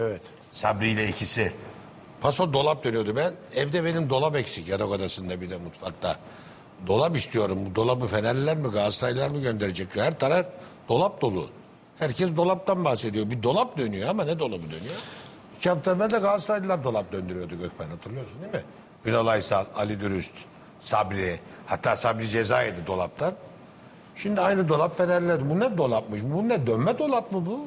Evet. Sabri ile ikisi. Paso dolap dönüyordu ben. Evde benim dolap eksik yatak odasında bir de mutfakta. Dolap istiyorum. Bu dolabı Fenerliler mi Galatasaraylılar mı gönderecek? Her taraf dolap dolu. Herkes dolaptan bahsediyor. Bir dolap dönüyor ama ne dolabı dönüyor? İki hafta evvel de Galatasaraylılar dolap döndürüyordu Gökmen hatırlıyorsun değil mi? Ünal Aysal, Ali Dürüst, Sabri. Hatta Sabri ceza yedi dolaptan. Şimdi aynı dolap Fenerliler. Bu ne dolapmış? Bu ne dönme dolap mı bu?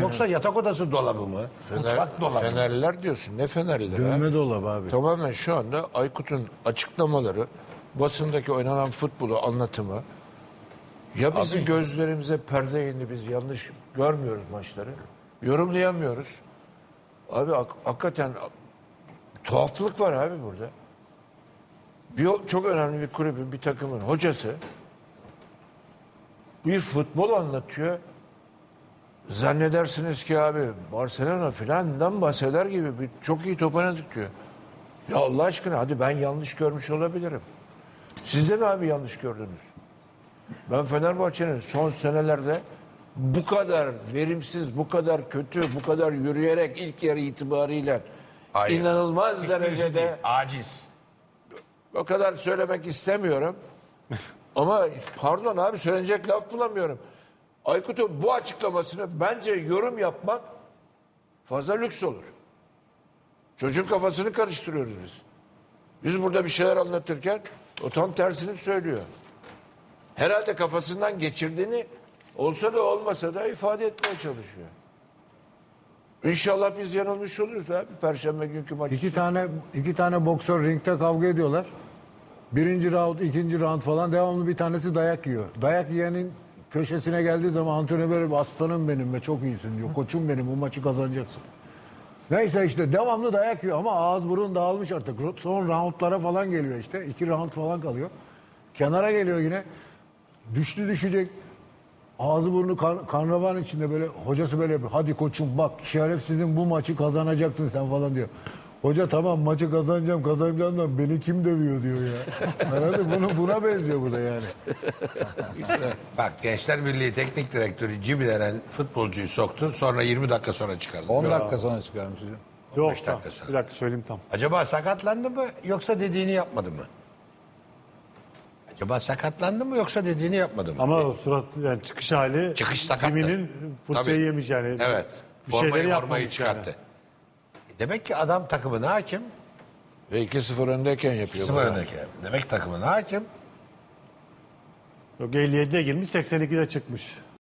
Yoksa yatak odası dolabı mı? Fener, Mutfak dolabı mı? Fenerliler diyorsun. Ne Fenerliler? ha? Dönme dolabı abi. Tamamen şu anda Aykut'un açıklamaları, basındaki oynanan futbolu anlatımı, ya bizim Abi- gözlerimize perde indi biz yanlış görmüyoruz maçları. Yorumlayamıyoruz. Abi hak- hakikaten tuhaflık var abi burada. Bir, çok önemli bir kulübün, bir takımın hocası bir futbol anlatıyor. Zannedersiniz ki abi Barcelona filandan bahseder gibi bir, çok iyi top oynadık diyor. Ya Allah aşkına hadi ben yanlış görmüş olabilirim. Siz de mi abi yanlış gördünüz? Ben Fenerbahçe'nin son senelerde bu kadar verimsiz, bu kadar kötü, bu kadar yürüyerek ilk yarı itibariyle Hayır. inanılmaz Hiçbirisi derecede değil, Aciz. o kadar söylemek istemiyorum. Ama pardon abi söylenecek laf bulamıyorum. Aykut'un bu açıklamasını bence yorum yapmak fazla lüks olur. Çocuğun kafasını karıştırıyoruz biz. Biz burada bir şeyler anlatırken o tam tersini söylüyor. Herhalde kafasından geçirdiğini olsa da olmasa da ifade etmeye çalışıyor. İnşallah biz yanılmış oluruz abi Perşembe günkü maç İki için. tane iki tane boksör ringte kavga ediyorlar. Birinci round, ikinci round falan devamlı bir tanesi dayak yiyor. Dayak yiyenin köşesine geldiği zaman antrenör böyle aslanım benim ve çok iyisin diyor. Koçum benim bu maçı kazanacaksın. Neyse işte devamlı dayak yiyor ama ağız burun dağılmış artık. Son roundlara falan geliyor işte. İki round falan kalıyor. Kenara geliyor yine. Düştü düşecek. Ağzı burnu kan, kanravan içinde böyle hocası böyle yapıyor. Hadi koçum bak şerefsizin bu maçı kazanacaksın sen falan diyor. Hoca tamam maçı kazanacağım kazanacağım da beni kim dövüyor diyor ya. Herhalde bunu, buna benziyor bu da yani. Bak Gençler Birliği Teknik Direktörü Cibi denen futbolcuyu soktu. Sonra 20 dakika sonra çıkardı. 10 dakika sonra çıkarmış hocam. Yok 15 tamam. dakika sonra. Bir dakika söyleyeyim tam. Acaba sakatlandı mı yoksa dediğini yapmadı mı? Acaba sakatlandı mı yoksa dediğini yapmadı mı? Ama o surat yani çıkış hali Çıkış sakattı. Jimmy'nin fırçayı Tabii. yemiş yani. Evet. Bir Formayı şeyleri formayı yapmamış çıkarttı. yani. Demek ki adam takımına hakim. Ve 2-0 öndeyken yapıyor. Sıfır bunu. öndeki. Demek takımına hakim. Yok 57'de girmiş 82'de çıkmış.